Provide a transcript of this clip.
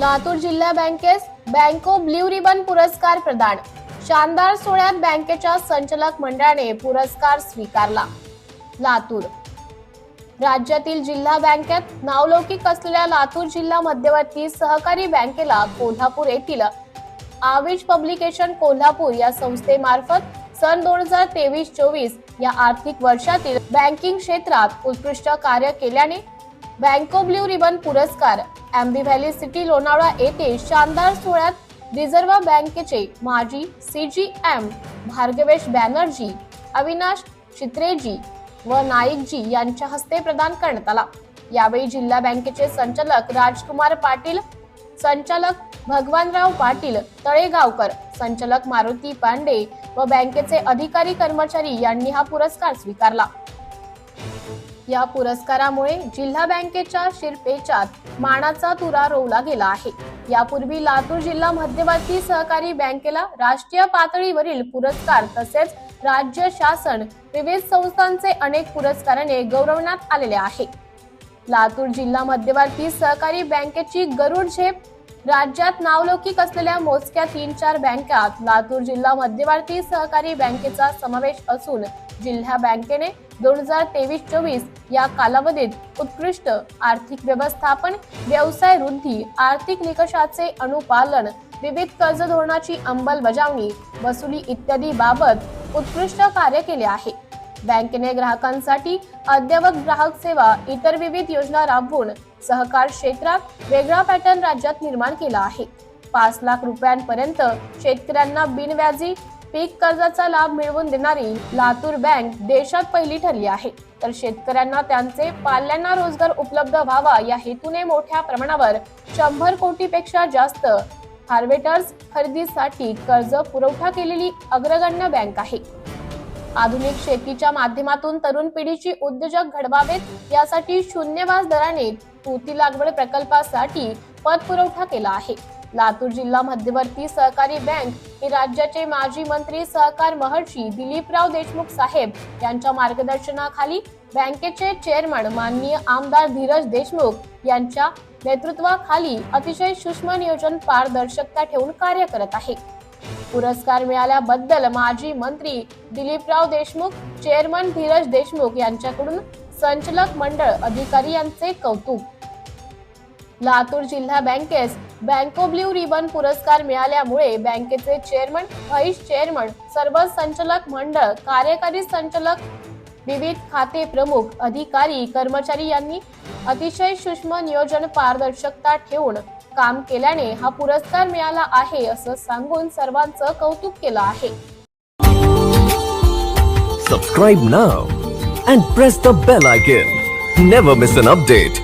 लातूर जिल्हा बँकेस बँको ब्ल्यू रिबन पुरस्कार प्रदान. शानदार सोहळ्यात बँकेच्या संचालक मंडळाने पुरस्कार स्वीकारला. लातूर. राज्यातील जिल्हा बँकेत नावलौकिक असलेल्या लातूर जिल्हा मध्यवर्ती सहकारी बँकेला कोल्हापूर येथील आविज पब्लिकेशन कोल्हापूर या संस्थेमार्फत सन दोन हजार तेवीस चोवीस या आर्थिक वर्षातील बँकिंग क्षेत्रात उत्कृष्ट कार्य केल्याने बँको ब्ल्यू रिबन पुरस्कार. अँबी व्हॅली सिटी लोणावळा येथे शानदार सोहळ्यात रिझर्व्ह बँकेचे माजी सीजीएम भार्गवेश बॅनर्जी अविनाश चित्रेजी व नाईकजी यांच्या हस्ते प्रदान करण्यात आला. यावेळी जिल्हा बँकेचे संचालक राजकुमार पाटील संचालक भगवानराव पाटील तळेगावकर संचालक मारुती पांडे व बँकेचे अधिकारी कर्मचारी यांनी हा पुरस्कार स्वीकारला. या पुरस्कारामुळे जिल्हा बँकेच्या शिरपेचात मानाचा तुरा रोवला गेला आहे. यापूर्वी लातूर जिल्हा मध्यवर्ती सहकारी बँकेला राष्ट्रीय पातळीवरील पुरस्कार तसेच राज्य शासन विविध संस्थांचे अनेक पुरस्काराने गौरवण्यात आलेले आहे. लातूर जिल्हा मध्यवर्ती सहकारी बँकेची गरुड झेप राज्यात नावलौकिक असलेल्या मोजक्या तीन चार बँकात लातूर जिल्हा मध्यवर्ती सहकारी बँकेचा समावेश असून जिल्हा बँकेने दोन हजार तेवीस चोवीस या कालावधीत उत्कृष्ट आर्थिक व्यवस्थापन व्यवसाय वृद्धी आर्थिक निकषाचे अनुपालन विविध कर्ज धोरणाची अंमलबजावणी वसुली इत्यादी बाबत उत्कृष्ट कार्य केले आहे. बँकेने ग्राहकांसाठी अद्ययावत ग्राहक सेवा इतर विविध योजना राबवून सहकार क्षेत्रात वेगळा पॅटर्न राज्यात निर्माण केला आहे. पाच लाख रुपयांपर्यंत शेतकऱ्यांना बिनव्याजी पीक कर्जाचा लाभ मिळवून देणारी लातूर बँक देशात पहिली ठरली आहे. तर शेतकऱ्यांना त्यांचे पाल्यांना रोजगार उपलब्ध व्हावा या हेतूने मोठ्या प्रमाणावर शंभर कोटीपेक्षा जास्त हार्वेटर्स खरेदीसाठी कर्ज पुरवठा केलेली अग्रगण्य बँक आहे. आधुनिक शेतीच्या माध्यमातून तरुण पिढीची उद्योजक घडवावेत यासाठी शून्य व्याज दराने तुती लागवड प्रकल्पासाठी पतपुरवठा केला आहे. लातूर जिल्हा मध्यवर्ती सहकारी बँक ही राज्याचे माजी मंत्री सहकार महर्षी दिलीपराव देशमुख साहेब यांच्या मार्गदर्शनाखाली बँकेचे चेअरमन माननीय आमदार धीरज देशमुख यांच्या नेतृत्वाखाली अतिशय सूक्ष्म नियोजन पारदर्शकता ठेवून कार्य करत आहे. पुरस्कार मिळाल्याबद्दल माजी मंत्री दिलीपराव देशमुख चेअरमन धीरज देशमुख यांच्याकडून संचालक मंडळ अधिकारी यांचे कौतुक. लातूर जिल्हा बँकेस बँको ब्ल्यू रिबन पुरस्कार मिळाल्यामुळे बँकेचे चेअरमन व्हाईस चेअरमन सर्व संचालक मंडळ कार्यकारी संचालक विविध खाते प्रमुख अधिकारी कर्मचारी यांनी अतिशय सूक्ष्म नियोजन पारदर्शकता ठेवून काम केल्याने हा पुरस्कार मिळाला आहे असं सांगून सर्वांचं कौतुक केलं आहे. Subscribe now and press the bell icon never miss an update